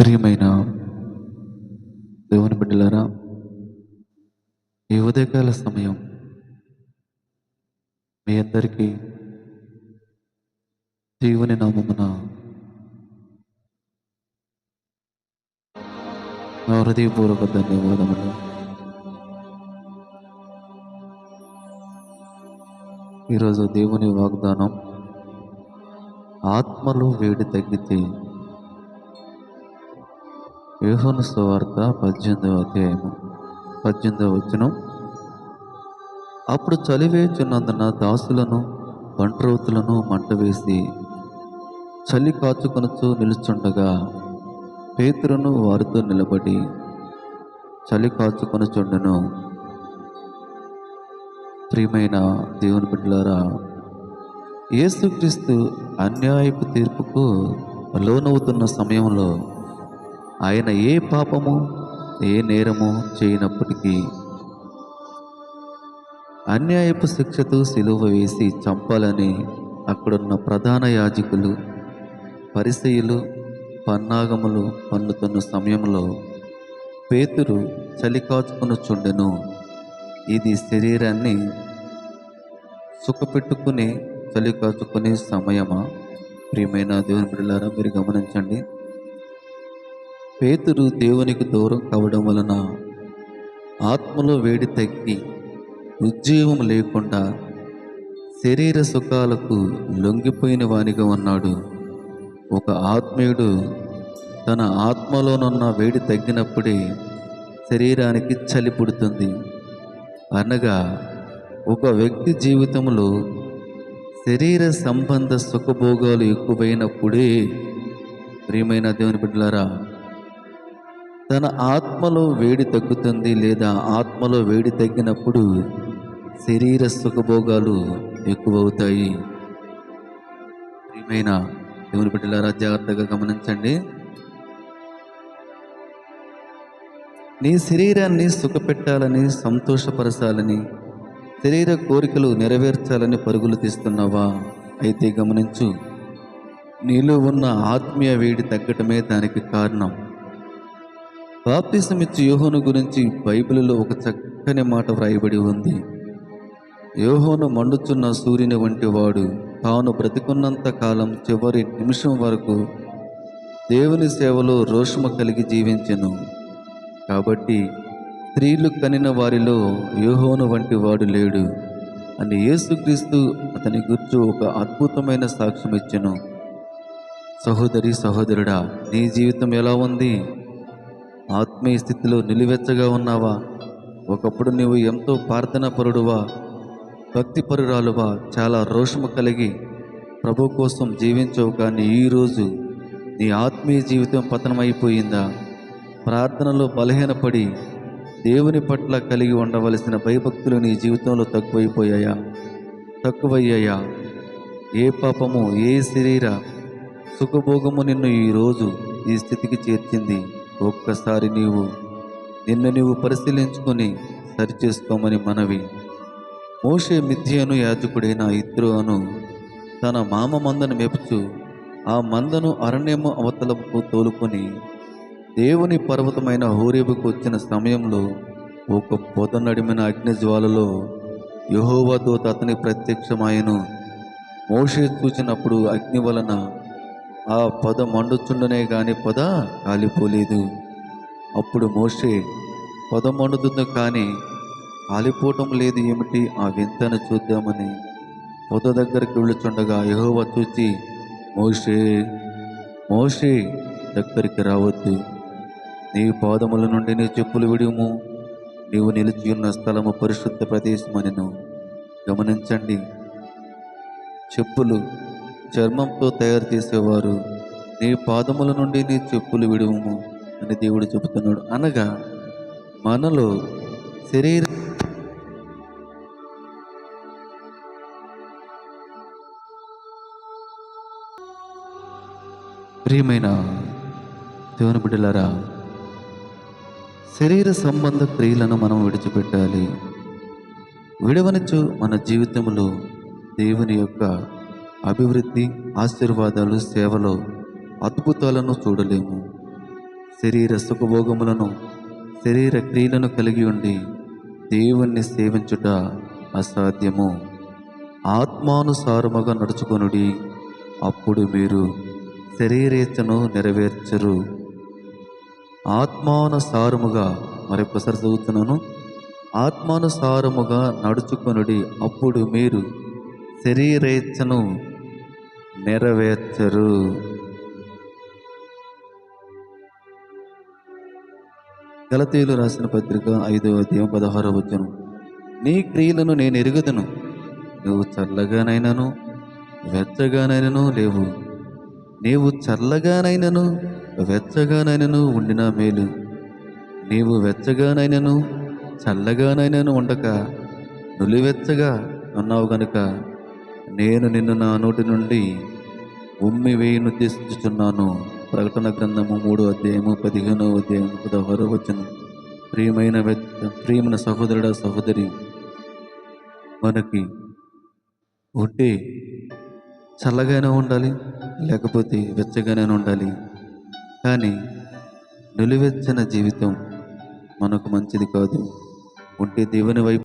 ప్రియమైన దేవుని బిడ్డలారా ఈ ఉదయకాల సమయం మీ అందరికీ దేవుని నామమున నా హృదయపూర్వక ధన్యవాదములు. ఈరోజు దేవుని వాగ్దానం ఆత్మలో వేడి తగ్గితే యోహాను సువార్త పద్దెనిమిదవ అధ్యాయము. పద్దెనిమిదవ వచనం. అప్పుడు చలివేచున్నందున దాసులను బంట్రౌతులను మంట వేసి చలి కాచుకొనుచు నిలుచుండగా పేతురును వారితో నిలబడి చలి కాచుకొనుచుండెను. ప్రియమైన దేవుని బిడ్డలారా యేసుక్రీస్తు అన్యాయపు తీర్పుకు లోనవుతున్న సమయంలో ఆయన ఏ పాపము ఏ నేరము చేయనప్పటికీ అన్యాయపు శిక్షతో సిలువ వేసి చంపాలని అక్కడున్న ప్రధాన యాజకులు పరిసయులు పన్నాగములు పన్నుతున్న సమయంలో పేతురు చలి చుండెను. ఇది శరీరాన్ని సుఖపెట్టుకుని చలికాచుకునే సమయమా? ప్రియమైన దేవుని బిడ్డలారా మీరు గమనించండి. పేతురు దేవునికి దూరం కావడం వలన ఆత్మలో వేడి తగ్గి ఉద్యోగం లేకుండా శరీర సుఖాలకు లొంగిపోయిన వానిగా ఉన్నాడు. ఒక ఆత్మీయుడు తన ఆత్మలోనున్న వేడి తగ్గినప్పుడే శరీరానికి చలి పుడుతుంది. అనగా ఒక వ్యక్తి జీవితంలో శరీర సంబంధ సుఖభోగాలు ఎక్కువైనప్పుడే ప్రియమైన దేవుని బిడ్డలారా తన ఆత్మలో వేడి తగ్గుతుంది లేదా ఆత్మలో వేడి తగ్గినప్పుడు శరీర సుఖభోగాలు ఎక్కువవుతాయి. ప్రియమైన దేవుని బిడ్డలారా జాగ్రత్తగా గమనించండి. నీ శరీరాన్ని సుఖపెట్టాలని సంతోషపరచాలని శరీర కోరికలు నెరవేర్చాలని పరుగులు తీస్తున్నావా? అయితే గమనించు నీలో ఉన్న ఆత్మీయ వేడి తగ్గటమే దానికి కారణం. బాప్తిసమిచ్చి యోహోను గురించి బైబిల్లో ఒక చక్కని మాట వ్రాయబడి ఉంది. యోహోను మండుచున్న సూర్యుని వంటి వాడు తాను బ్రతికున్నంత కాలం చివరి నిమిషం వరకు దేవుని సేవలో రోషము కలిగి జీవించెను. కాబట్టి స్త్రీలు కనిన వారిలో యోహోను వంటి వాడు లేడు అని యేసుక్రీస్తు అతని గుర్చు ఒక అద్భుతమైన సాక్ష్యం ఇచ్చెను సహోదరి సహోదరుడా నీ జీవితం ఎలా ఉంది? ఆత్మీయ స్థితిలో నిలువెచ్చగా ఉన్నావా? ఒకప్పుడు నీవు ఎంతో ప్రార్థన పరుడువా? భక్తి పరురాలువా? చాలా రోషము కలిగి ప్రభు కోసం జీవించవు కానీ ఈరోజు నీ ఆత్మీయ జీవితం పతనమైపోయిందా? ప్రార్థనలో బలహీనపడి దేవుని పట్ల కలిగి ఉండవలసిన భయభక్తులు నీ జీవితంలో తక్కువైపోయాయా? తక్కువయ్యాయా? ఏ పాపము ఏ శరీర సుఖభోగము నిన్ను ఈరోజు ఈ స్థితికి చేర్చింది? ఒక్కసారి నీవు నిన్ను నీవు పరిశీలించుకొని సరిచేసుకోమని మనవి. మోషే మిథ్యను యాజకుడైన ఇత్రోను తన మామ మందను మెపుచు ఆ మందను అరణ్యము అవతలకు తోలుకొని దేవుని పర్వతమైన హోరేబుకు వచ్చిన సమయంలో ఒక పొద నడిమిన అగ్ని జ్వాలలో యహోవా దూత అతని ప్రత్యక్షమాయను. మోషే చూచినప్పుడు అగ్ని వలన ఆ పొద మండుచుండనే కానీ పొద కాలిపోలేదు అప్పుడు మోషే పొద మండుతుంది కానీ కాలిపోవటం లేదు ఏమిటి? ఆ వింతను చూద్దామని పొద దగ్గరికి వెళ్ళుచుండగా యహోవ చూచి మోషే మోషే దగ్గరికి రావద్దు. నీ పాదముల నుండి నీ చెప్పులు విడుము. నీవు నిలిచి ఉన్న స్థలము పరిశుద్ధ ప్రదేశమనెను. గమనించండి. చెప్పులు చర్మంతో తయారు చేసేవారు. నీ పాదముల నుండి నీ చెప్పులు విడువము అని దేవుడు చెబుతున్నాడు. అనగా మనలో శరీర ప్రియమైన దేవుని బిడ్డలారా శరీర సంబంధ క్రియలను మనం విడిచిపెట్టాలి. విడవనిచ్చు మన జీవితంలో దేవుని యొక్క అభివృద్ధి ఆశీర్వాదాలు సేవలో అద్భుతాలను చూడలేము. శరీర సుఖభోగములను శరీర క్రియలను కలిగి ఉండి దేవుణ్ణి సేవించుట అసాధ్యము. ఆత్మానుసారముగా నడుచుకొనుడి అప్పుడు మీరు శరీరేచ్ఛను నెరవేర్చరు. ఆత్మానుసారముగా మరొకసారి చదువుతున్నాను. ఆత్మానుసారముగా నడుచుకొనుడి అప్పుడు మీరు శరీరేచ్ఛను నెరవేర్చరు. గలతీయులు రాసిన పత్రిక ఐదో అధ్యాయం పదహారో వచ్చను నీ క్రియలను నేను ఎరుగుదను. నువ్వు చల్లగానైనను వెచ్చగానైనను లేవు. నీవు చల్లగానైనను వెచ్చగానైనను ఉండినా మేలు. నీవు వెచ్చగానైనను చల్లగానైనను ఉండక. నులివెచ్చగా ఉన్నావు గనుక నేను నిన్ను నా నోటి నుండి ఉమ్మి వేయును ఉద్దేశించుచున్నాను ప్రకటన గ్రంథము మూడో అధ్యాయము పదిహేనో అధ్యాయము పదహారో వచనం. ప్రియమైన ప్రియమైన సహోదరుడ సహోదరి. మనకి ఉంటే చల్లగానే ఉండాలి లేకపోతే వెచ్చగానే ఉండాలి. కానీ నులివెచ్చని జీవితం మనకు మంచిది కాదు. ఉంటే దేవుని వైపు